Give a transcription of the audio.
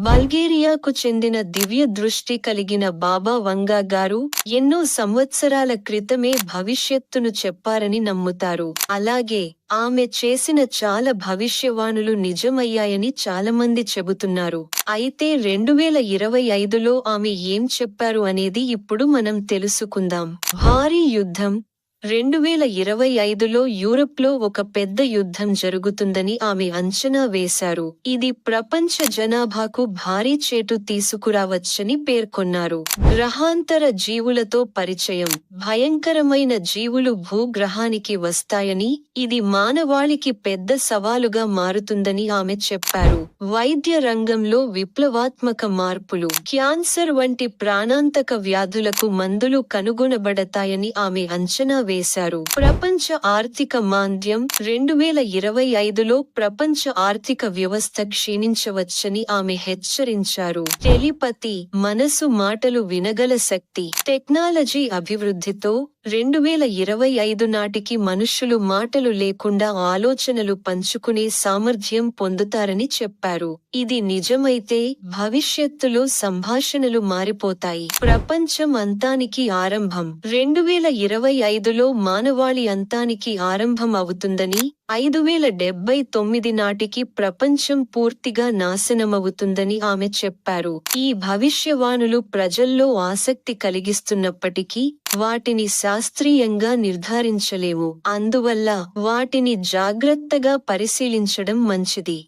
బల్గేరియాకు చెందిన దివ్య దృష్టి కలిగిన బాబా వంగా గారు ఎన్నో సంవత్సరాల క్రితమే భవిష్యత్తును చెప్పారని నమ్ముతారు. అలాగే ఆమె చేసిన చాలా భవిష్యవాణులు నిజమయ్యాయని చాలామంది చెబుతున్నారు. అయితే రెండు వేల ఇరవై ఐదులో ఆమె ఏం చెప్పారు అనేది ఇప్పుడు మనం తెలుసుకుందాం. భారీ యుద్ధం రెండు వేల ఇరవై ఐదులో యూరప్లో ఒక పెద్ద యుద్ధం జరుగుతుందని ఆమె అంచనా వేశారు. ఇది ప్రపంచ జనాభాకు భారీ చేటు తీసుకురావచ్చని పేర్కొన్నారు. గ్రహాంతర జీవులతో పరిచయం. భయంకరమైన జీవులు భూగ్రహానికి వస్తాయని ఇది మానవాళికి పెద్ద సవాలుగా మారుతుందని ఆమె చెప్పారు. వైద్య రంగంలో విప్లవాత్మక మార్పులు. క్యాన్సర్ వంటి ప్రాణాంతక వ్యాధులకు మందులు కనుగొనబడతాయని ఆమె అంచనా వేశారు. ప్రపంచ ఆర్థిక మాంద్యం రెండు వేల ఇరవై ఐదులో ప్రపంచ ఆర్థిక వ్యవస్థ క్షీణించవచ్చని ఆమె హెచ్చరించారు. టెలిపతి మనసు మాటలు వినగల శక్తి. టెక్నాలజీ అభివృద్ధితో రెండు వేల ఇరవై ఐదు నాటికి మనుష్యులు మాటలు లేకుండా ఆలోచనలు పంచుకునే సామర్థ్యం పొందుతారని చెప్పారు. ఇది నిజమైతే భవిష్యత్తులో సంభాషణలు మారిపోతాయి. ప్రపంచం అంతానికి ఆరంభం. రెండు వేల ఇరవై ఐదులో మానవాళి అంతానికి ఆరంభం అవుతుందని ఐదు వేల డెబ్బై తొమ్మిది నాటికి ప్రపంచం పూర్తిగా నాశనమవుతుందని ఆమె చెప్పారు. ఈ భవిష్యవాణులు ప్రజల్లో ఆసక్తి కలిగిస్తున్నప్పటికీ వాటిని శాస్త్రీయంగా నిర్ధారించలేము అందువల్ల వాటిని జాగ్రత్తగా పరిశీలించడం మంచిది.